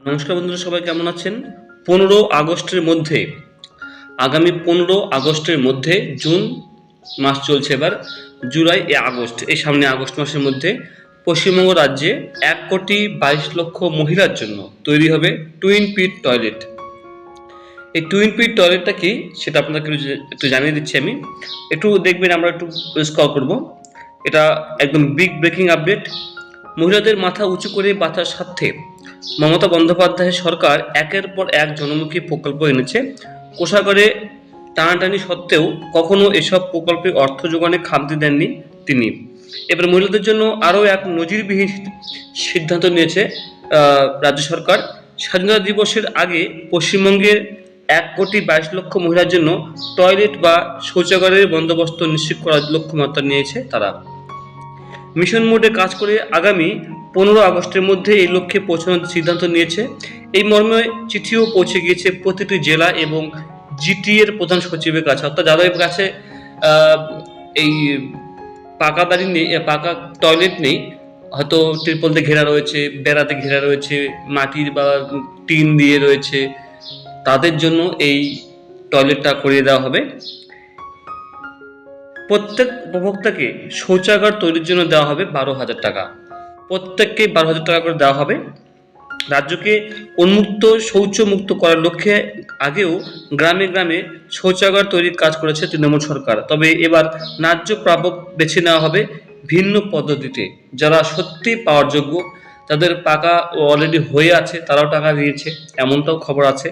নমস্কার বন্ধুরা, সবাই কেমন আছেন? পনেরো আগস্টের মধ্যে, আগামী পনেরো আগস্টের মধ্যে, জুন মাস চলছে এবার, জুলাই এ আগস্ট, এই সামনে আগস্ট মাসের মধ্যে, পশ্চিমবঙ্গ রাজ্যে এক কোটি বাইশ লক্ষ মহিলার জন্য তৈরি হবে টুইন পিট টয়লেট। এই টুইন পিট টয়লেটটা কি? সেটা আপনাকে একটু জানিয়ে দিচ্ছি আমি। একটু দেখবেন, আমরা একটু স্কল করব। এটা একদম বিগ ব্রেকিং আপডেট মহিলাদের মাথা উঁচু করে বাঁচার স্বার্থে মমতা বন্দ্যোপাধ্যায়ের সরকার একের পর এক জনমুখী প্রকল্প এনেছে। কোষাগারে টানাটানি সত্ত্বেও কখনো এসব প্রকল্পে অর্থ যোগানে খামতি দেননি তিনি। এবার মহিলাদের জন্য আরও এক নজিরবিহীন সিদ্ধান্ত নিয়েছে রাজ্য সরকার। স্বাধীনতা দিবসের আগে পশ্চিমবঙ্গের এক কোটি বাইশ লক্ষ মহিলার জন্য টয়লেট বা শৌচাগারের বন্দোবস্ত নিশ্চিত করার লক্ষ্যমাত্রা নিয়েছে তারা। মিশন মোডে কাজ করে আগামী পনেরো আগস্টের মধ্যে এই লক্ষ্যে পৌঁছানোর সিদ্ধান্ত নিয়েছে। এই মর্মে চিঠিও পৌঁছে গিয়েছে প্রতিটি জেলা এবং জিটি এর প্রধান সচিবের কাছে। অর্থাৎ যাদের কাছে এই পাকা বাড়ি নেই পাকা টয়লেট নেই, হয়তো ত্রিপল দিয়ে ঘেরা রয়েছে, বেড়াতে ঘেরা রয়েছে, মাটির বা টিন দিয়ে রয়েছে, তাদের জন্য এই টয়লেটটা করিয়ে দেওয়া হবে। প্রত্যেক উপভোক্তাকে শৌচাগার তৈরির জন্য দেওয়া হবে বারো হাজার টাকা। প্রত্যেককে বারো হাজার টাকা করে দেওয়া হবে। রাজ্যকে উন্মুক্ত, শৌচমুক্ত করার লক্ষ্যে আগেও গ্রামে গ্রামে শৌচাগার তৈরির কাজ করেছে তৃণমূল সরকার। তবে এবার ন্যায্য প্রাপক বেছে নেওয়া হবে ভিন্ন পদ্ধতিতে। যারা সত্যি পাওয়ার যোগ্য, তাদের পাকা অলরেডি হয়ে আছে, তারাও টাকা দিয়েছে, এমনটাও খবর আছে।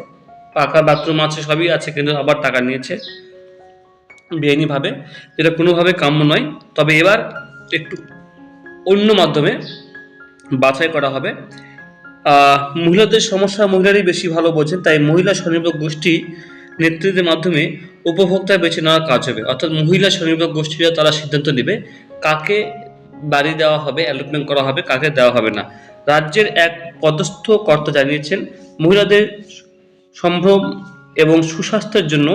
পাকা বাথরুম আছে, সবই আছে, কিন্তু আবার টাকা নিয়েছে। বেআইনিভাবে। যেটা কোনোভাবে কাম্য নয়। তবে এবার একটু অন্য মাধ্যমে বাছাই করা হবে। মহিলাদের সমস্যা মহিলারই বেশি ভালো বোঝেন, তাই মহিলা স্বনির্ভর গোষ্ঠী নেতৃত্বের মাধ্যমে উপভোক্তা বেছে নেওয়ার কাজ হবে। অর্থাৎ মহিলা স্বনির্ভর গোষ্ঠীরা তারা সিদ্ধান্ত নেবে কাকে বাড়ি দেওয়া হবে অ্যালটমেন্ট করা হবে, কাকে দেওয়া হবে না। রাজ্যের এক পদস্থ কর্তা জানিয়েছেন, মহিলাদের সম্ভ্রম এবং সুস্বাস্থ্যের জন্য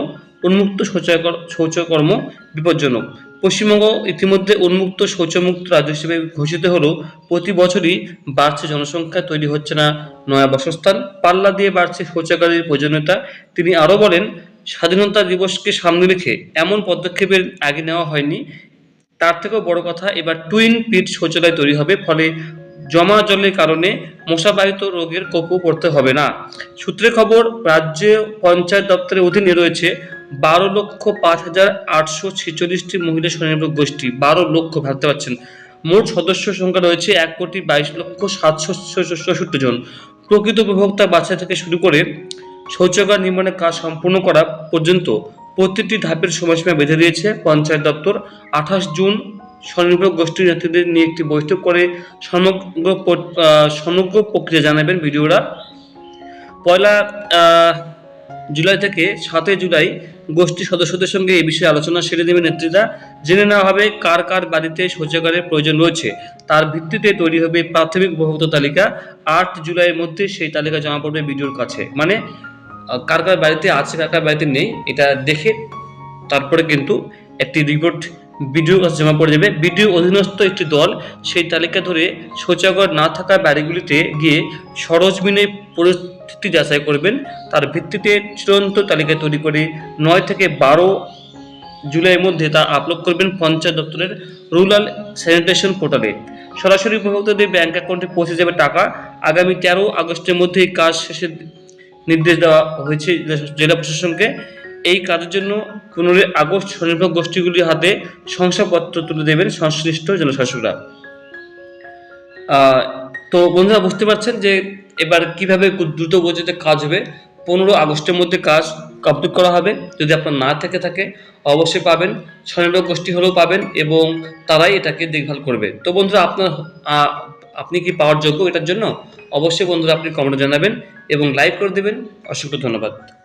উন্মুক্ত শৌচাকর, শৌচকর্ম বিপজ্জনক। পশ্চিমবঙ্গ ইতিমধ্যে উন্মুক্ত শৌচমুক্ত রাজ্য হিসেবে ঘোষিত হলেও প্রতি বছরই বাড়ছে জনসংখ্যা, তৈরি হচ্ছে না নয়া বাসস্থান, পাল্লা দিয়ে বাড়ছে শৌচাগারের প্রয়োজনীয়তা। তিনি আরও বলেন, স্বাধীনতা দিবসকে সামনে রেখে এমন পদক্ষেপের আগে নেওয়া হয়নি। তার থেকেও বড় কথা, এবার টুইন পিট শৌচালয় তৈরি হবে, ফলে জমা জলের কারণে মশাবাহিত রোগের কোপও পড়তে হবে না। সূত্রে খবর, রাজ্য পঞ্চায়েত দপ্তরের অধীনে রয়েছে বারো লক্ষ পাঁচ হাজার আটশো ছেচল্লিশটি মহিলা স্বনির্ভর গোষ্ঠী, বারো লক্ষ ভাবতে পারছেন। মোট সদস্য সংখ্যা রয়েছে এক কোটি বাইশ লক্ষ সাতশো চৌষট্টি জন। প্রকৃত উপভোক্তা বাছাই থেকে শুরু করে শৌচাগার নির্মাণের কাজ সম্পূর্ণ করা পর্যন্ত প্রতিটি ধাপের সময়সীমা বেঁধে দিয়েছে পঞ্চায়েত দপ্তর। আঠাশ জুন স্বনির্ভর গোষ্ঠীর নেতৃত্বদের নিয়ে একটি বৈঠক করে সমগ্র সমগ্র প্রক্রিয়া জানাবেন ভিডিওরা। পয়লা জুলাই থেকে সাতই জুলাই গোষ্ঠী সদস্যদের সঙ্গে এই বিষয়ে আলোচনা সেরে দেবে নেত্রীরা। জেনে নেওয়া হবে কার কার বাড়িতে শৌচাগারের প্রয়োজন রয়েছে। তার ভিত্তিতে তৈরি হবে প্রাথমিক উপভোক্তা তালিকা। আট জুলাইয়ের মধ্যে সেই তালিকা জমা পড়বে ভিডিওর কাছে। মানে কার কার বাড়িতে আছে, কার কার বাড়িতে নেই, এটা দেখে তারপরে কিন্তু একটি রিপোর্ট বিডিও কাছে জমা পড়ে যাবে। বিডিও অধীনস্থ একটি দল সেই তালিকা ধরে শৌচাগার না থাকা বাড়িগুলিতে গিয়ে সরজমিনে পরিস্থিতি যাচাই করবেন। তার ভিত্তিতে চূড়ান্ত তালিকা তৈরি করে নয় থেকে বারো জুলাইয়ের মধ্যে তা আপলোড করবেন পঞ্চায়েত দপ্তরের রুরাল স্যানিটেশন পোর্টালে সরাসরি উপভোক্তাদের ব্যাংক অ্যাকাউন্টে পৌঁছে যাবে টাকা। আগামী তেরো আগস্টের মধ্যে কাজ শেষের নির্দেশ দেওয়া হয়েছে জেলা প্রশাসনকে। এই কাজের জন্য পনেরোই আগস্ট স্বনির্ভর গোষ্ঠীগুলির হাতে শংসাপত্র তুলে দেবেন সংশ্লিষ্ট জনশাসকরা তো বন্ধুরা বুঝতে পারছেন যে এবার কীভাবে দ্রুত গতিতে কাজ হবে? পনেরো আগস্টের মধ্যে কাজ কমপ্লিট করা হবে। যদি আপনার না থেকে থাকে, অবশ্যই পাবেন। স্বনির্ভর গোষ্ঠী হলেও পাবেন এবং তারাই এটাকে দেখভাল করবে। তো বন্ধুরা, আপনার আপনি কি পাওয়ার যোগ্য এটার জন্য? অবশ্যই বন্ধুরা, আপনি কমেন্টে জানাবেন এবং লাইক করে দেবেন। অসংখ্য ধন্যবাদ।